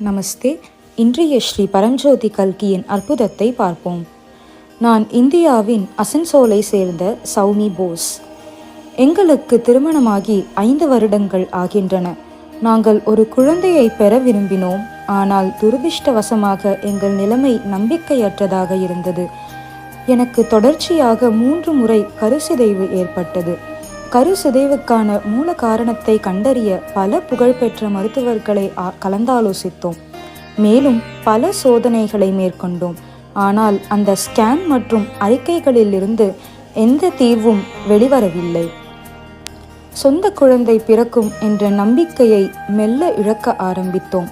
நமஸ்தே. இன்றைய ஸ்ரீ பரஞ்சோதி கல்கியின் அற்புதத்தை பார்ப்போம். நான் இந்தியாவின் அசன்சோலை சேர்ந்த சௌமி போஸ். எங்களுக்கு திருமணமாகி ஐந்து வருடங்கள் ஆகின்றன. நாங்கள் ஒரு குழந்தையை பெற விரும்பினோம். ஆனால் துரதிருஷ்டவசமாக எங்கள் நிலைமை நம்பிக்கையற்றதாக இருந்தது. எனக்கு தொடர்ச்சியாக மூன்று முறை கருசிதைவு ஏற்பட்டது. கருசிதைவுக்கான மூல காரணத்தை கண்டறிய பல புகழ்பெற்ற மருத்துவர்களை ஆ- கலந்தாலோசித்தோம். மேலும் பல சோதனைகளை மேற்கொண்டோம். ஆனால் அந்த ஸ்கேன் மற்றும் அறிக்கைகளிலிருந்து எந்த தீர்வும் வெளிவரவில்லை. சொந்த குழந்தை பிறக்கும் என்ற நம்பிக்கையை மெல்ல இழக்க ஆரம்பித்தோம்.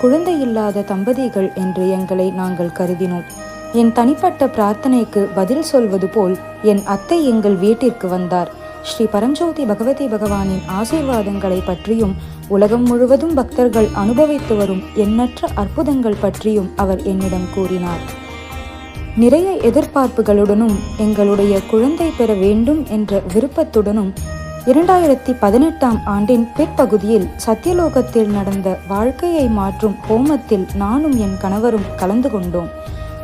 குழந்தை இல்லாத தம்பதிகள் என்று எங்களை நாங்கள் கருதினோம். என் தனிப்பட்ட பிரார்த்தனைக்கு பதில் சொல்வது போல் என் அத்தை எங்கள் வீட்டிற்கு வந்தார். ஸ்ரீ பரஞ்சோதி பகவதி பகவானின் ஆசீர்வாதங்களை பற்றியும் உலகம் முழுவதும் பக்தர்கள் அனுபவித்து வரும் எண்ணற்ற அற்புதங்கள் பற்றியும் அவர் என்னிடம் கூறினார். நிறைய எதிர்பார்ப்புகளுடனும் எங்களுடைய குழந்தை பெற வேண்டும் என்ற விருப்பத்துடனும் இரண்டாயிரத்தி பதினெட்டாம் ஆண்டின் பிற்பகுதியில் சத்தியலோகத்தில் நடந்த வாழ்க்கையை மாற்றும் ஹோமத்தில் நானும் என் கணவரும் கலந்து கொண்டோம்.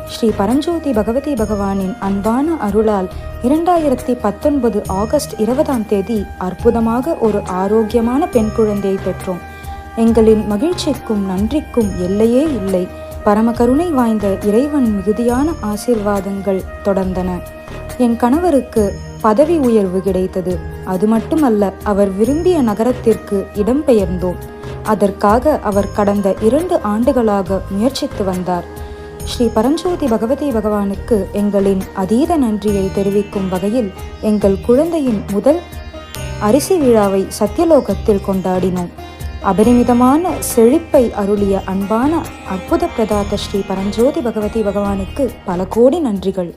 ஸ்ரீ பரஞ்சோதி பகவதி பகவானின் அன்பான அருளால் இரண்டாயிரத்தி பத்தொன்பது ஆகஸ்ட் இருபதாம் தேதி அற்புதமாக ஒரு ஆரோக்கியமான பெண் குழந்தையை பெற்றோம். எங்களின் மகிழ்ச்சிக்கும் நன்றிக்கும் எல்லையே இல்லை. பரமகருணை வாய்ந்த இறைவன் மிகுதியான ஆசீர்வாதங்கள் தொடர்ந்தன. என் கணவருக்கு பதவி உயர்வு கிடைத்தது. அது மட்டுமல்ல அவர் விரும்பிய நகரத்திற்கு இடம்பெயர்ந்தோம். அதற்காக அவர் கடந்த இரண்டு ஆண்டுகளாக முயற்சித்து வந்தார். ஸ்ரீ பரஞ்சோதி பகவதி பகவானுக்கு எங்களின் அதீத நன்றியை தெரிவிக்கும் வகையில் எங்கள் குழந்தையின் முதல் அரிசி விழாவை சத்தியலோகத்தில் கொண்டாடினோம். அபரிமிதமான செழிப்பை அருளிய அன்பான அற்புத பிரதாத ஸ்ரீ பரஞ்சோதி பகவதி பகவானுக்கு பல கோடி நன்றிகள்.